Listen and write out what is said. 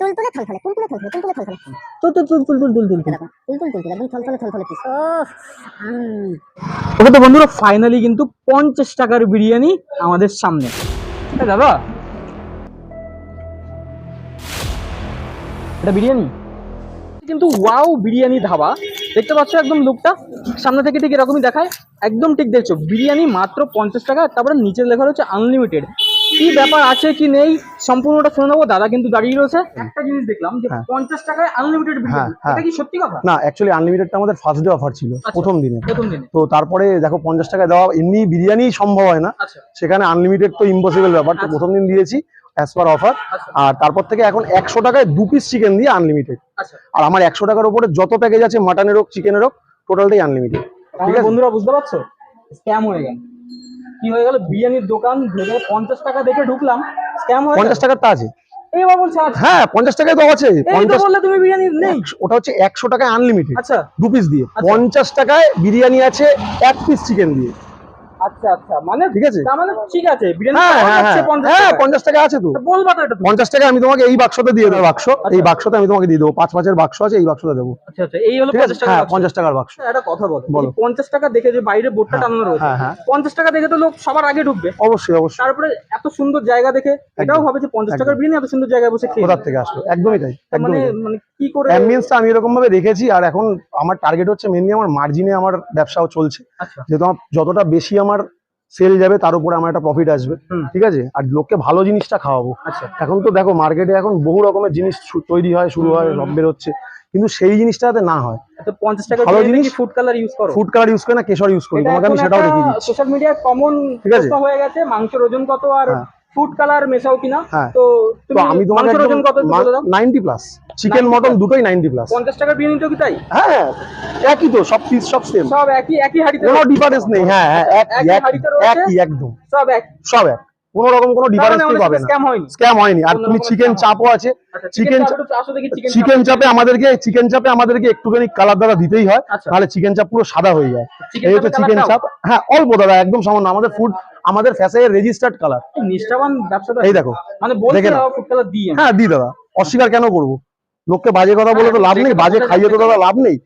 তুলতুলে থলথলে তুলতুলে থলথলে তুলতুলে থলথলে। তুল তুল তুল তুল তুল তুল তুল তুল। তুলতুল একদম থলথলে থলথলে পিস ওকে তো বন্ধুরা ফাইনালি কিন্তু পঞ্চাশ টাকার বিরিয়ানি আমাদের সামনে। এটা দাদা এটা বিরিয়ানি? কিন্তু ওয়াও বিরিয়ানি ধাবা। দেখতে পাচ্ছ একদম লুকটা সামনে থেকে ঠিক এরকমই দেখায়। একদম ঠিক দেখছ বিরিয়ানি মাত্র পঞ্চাশ টাকা তারপরে নিচে লেখা রয়েছে আনলিমিটেড কি ব্যাপার আছে কি নেই সম্পূর্ণটা শুনে নেব। দাদা কিন্তু দাঁড়িয়ে রয়েছে। একটা জিনিস দেখলাম যে হ্যাঁ। পঞ্চাশ টাকায় আনলিমিটেড হ্যাঁ। এটা কি সত্যি কথা? না অ্যাকচুয়ালি আনলিমিটেডটা আমাদের ফার্স্ট ডে অফার ছিল আচ্ছা। প্রথম দিনে। প্রথম দিনে। তো তারপরে দেখো পঞ্চাশ টাকায় দেওয়া এমনি বিরিয়ানি সম্ভব হয় না। আচ্ছা। সেখানে আনলিমিটেড তো ইম্পসিবল ব্যাপার। তো আচ্ছা। প্রথম দিন দিয়েছি অ্যাজ পার অফার আর তারপর থেকে এখন একশো টাকায় দু পিস চিকেন দিয়ে আনলিমিটেড আর আমার একশো টাকার উপরে যত প্যাকেজ আছে মাটনের হোক চিকেনের হোক টোটালটাই আনলিমিটেড তাহলে আছে। বন্ধুরা বুঝতে পারছ? স্ক্যাম হয়ে গেল। কি হয়ে গেল? বিরিয়ানির দোকান ভেবে পঞ্চাশ টাকা দেখে ঢুকলাম। স্ক্যাম হয়ে পঞ্চাশ টাকার তা আছে। এইবার বলছে আছে হ্যাঁ পঞ্চাশ টাকায় তো আছে। পঞ্চাশ বললে তুমি বিরিয়ানি নেই। ওটা হচ্ছে একশো টাকায় আনলিমিটেড আচ্ছা। দু পিস দিয়ে। আচ্ছা। পঞ্চাশ টাকায় বিরিয়ানি আছে এক পিস চিকেন দিয়ে। আচ্ছা আচ্ছা। মানে ঠিক আছে? তার মানে ঠিক আছে হ্যাঁ হ্যাঁ হ্যাঁ। 50 হ্যাঁ। পঞ্চাশ টাকা আছে তো। বলবা তো এটা পঞ্চাশ টাকা আমি তোমাকে এই বাক্সতে দিয়ে দেবো বাক্স। এই বাক্সতে আমি তোমাকে দিয়ে দেবো। পাঁচ পাঁচের বাক্স আছে এই বাক্সটা দেবো। আচ্ছা আচ্ছা। এই হলো পঞ্চাশ হ্যাঁ পঞ্চাশ টাকার বাক্স। একটা কথা বলো। পঞ্চাশ টাকা দেখে যে বাইরে বোর্ডটা টানানো রয়েছে। পঞ্চাশ টাকা দেখে তো লোক সবার আগে ঢুকবে। অবশ্যই অবশ্যই। তারপরে এত সুন্দর জায়গা দেখে এটাও যে পঞ্চাশ টাকার বিরিয়ানি এত সুন্দর জায়গায় বসে কোথার থেকে আসলো? একদমই তাই মানে একদমই মানে কি করে অ্যাম্বিয়েন্সটা আমি এরকম ভাবে রেখেছি আর এখন আমার টার্গেট হচ্ছে মেনলি আমার মার্জিনে আমার ব্যবসাও চলছে। আচ্ছা। যেহেতু আমার যতটা বেশি আমার সেল যাবে তার উপরে আমার একটা প্রফিট আসবে। ঠিক আছে? আর লোককে ভালো জিনিসটা খাওয়াবো। আচ্ছা। এখন তো দেখো মার্কেটে এখন বহু রকমের জিনিস তৈরি হয় শুরু হয় সব বেরোচ্ছে কিন্তু সেই জিনিসটা যাতে না হয় পঞ্চাশ টাকা ভালো জিনিস। ফুড কালার ইউজ করো? ফুড কালার ইউজ করি না কেশর ইউজ করি। তোমাকে আমি সেটাও দেখিয়ে দিচ্ছি। সোশ্যাল মিডিয়ায় কমন ঠিক আছে। হয়ে গেছে মাংসের ওজন কত আর হ্যাঁ। ফুড কালার মেশাও কিনা হ্যাঁ। তো তো আমি তোমাকে নাইনটি প্লাস চিকেন মটন দুটোই নাইনটি প্লাস পঞ্চাশ টাকার বিরিয়ানি তো কি তাই? হ্যাঁ একই তো সব পিস সব সেম সব একই একই হাড়িতে কোনো ডিফারেন্স নেই হ্যাঁ হ্যাঁ একই? একই একদম। সব এক সব এক। কোনো রকম কোনো ডিফারেন্স পাবে না। স্ক্যাম হয়নি। আর তুমি চিকেন চাপও আছে। আচ্ছা চিকেন চিকেন চাপ আসো দেখি চিকেন চাপে আমাদেরকে চিকেন চাপে আমাদেরকে একটুখানি কালার দাদা দিতেই হয়। আচ্ছা। নাহলে চিকেন চাপ পুরো সাদা হয়ে যায়। এই হচ্ছে চিকেন চাপ। হ্যাঁ অল্প দাদা একদম সামান্য। আমাদের ফুড আমাদের ফ্যাশনের রেজিস্টার্ড কালার নিষ্ঠাবান ব্যবসাদার এই দেখো। মানে দেখে। ফুড কালার দিই হ্যাঁ দি দাদা। অস্বীকার কেন করব? লোককে বাজে কথা বলে তো লাভ নেই। বাজে খাইয়ে তো দাদা লাভ নেই।